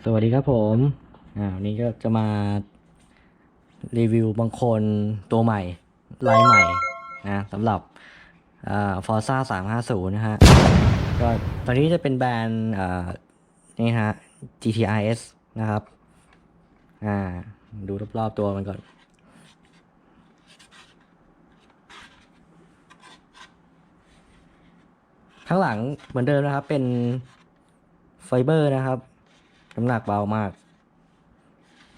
สวัสดีครับผมอ่าวันนี้ก็จะมารีวิวบางคนตัวใหม่ลายใหม่นะสำหรับอ่า Forza 350นะฮะ ก็ตอนนี้จะเป็นแบรนด์อ่านี่ฮะ GTRS นะครับ อ่า ดูรอบๆตัวมันก่อนข้างหลังเหมือนเดิมนะครับเป็นไฟเบอร์นะครับ น้ำหนักเบามาก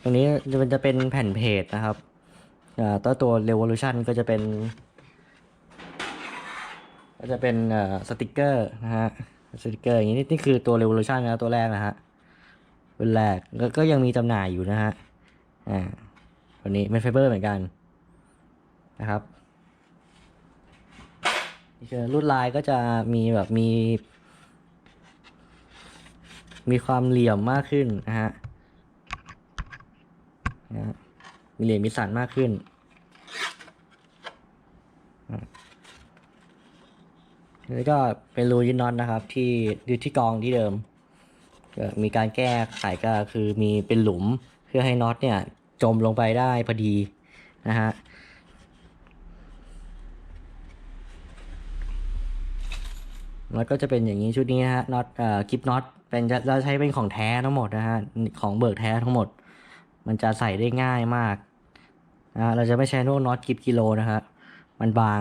ตรงนี้จะเป็นจะเป็นแผ่นเพจนะครับตัวตัว Revolution ก็จะเป็น ก็จะเป็นสติกเกอร์นะฮะสติกเกอร์อย่างนี้นี่คือตัว Revolution นะตัวแรกนะฮะเป็นแรกแล้วก็ยังมีจำหน่ายอยู่นะฮะอ่าตัวนี้เป็นไฟเบอร์เหมือนกันนะครับรุ่นลายก็จะมีแบบมี มีความเหลี่ยมมากขึ้นนะฮะนะมีเหลี่ยมมีสันมากขึ้น แล้วก็เป็นรูยึดน็อตนะครับ ที่ยึดที่กองที่เดิมมีการแก้ไขก็คือมีเป็นหลุมเพื่อให้น็อตเนี่ยจมลงไปได้พอดีนะฮะน็อตก็จะเป็นอย่างนี้ชุดนี้นะฮะน็อตเอ่อกิฟน็อต เป็นจะเราใช้เป็นของแท้ทั้งหมดนะฮะของเบิกแท้ทั้งหมด มันจะใส่ได้ง่ายมากนะเราจะไม่ใช้พวกน็อตกิฟกิโลนะฮะมันบาง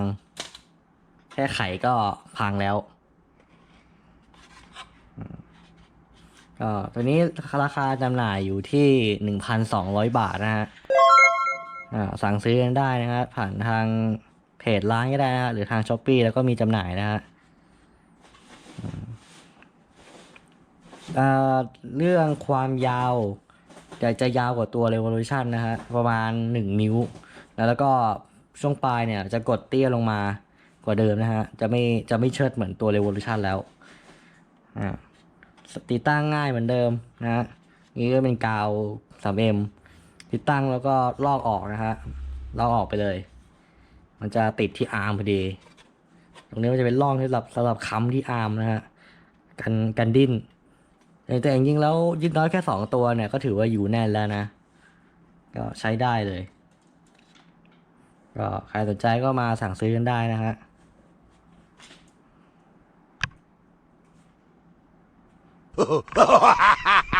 แค่ไขก็พังแล้วก็ตัวนี้ราคาจำหน่ายอยู่ที่หนึ่งพันสองร้อยบาทนะฮะสั่งซื้อกันได้นะฮะผ่านทางเพจร้านก็ได้นะฮะหรือทางช้อปปีแล้วก็มีจำหน่ายนะฮะ เรื่องความยาวจะจะยาวกว่าตัว Revolution นะฮะประมาณ 1 นิ้วแล้ว แล้วก็ช่วงปลายเนี่ยจะกดเตี้ยลงมากว่าเดิมนะฮะจะไม่จะไม่เชิดเหมือนตัว Revolution แล้วอ่าติดตั้งง่ายเหมือนเดิมนะฮะนี่ก็เป็นกาว 3M ติดตั้งแล้วก็ลอกออกนะฮะลอกออกไปเลย มันจะติดที่อาร์มพอดี ตรงนี้มันจะเป็นร่องที่สำหรับสำหรับค้ำที่อาร์มนะฮะกันกันดิ้น แต่จริงๆแล้วยึดน้อยแค่สองตัวเนี่ยก็ถือว่าอยู่แน่นแล้วนะ ก็ใช้ได้เลย ก็ใครสนใจก็มาสั่งซื้อกันได้นะฮะ Ha ha ha!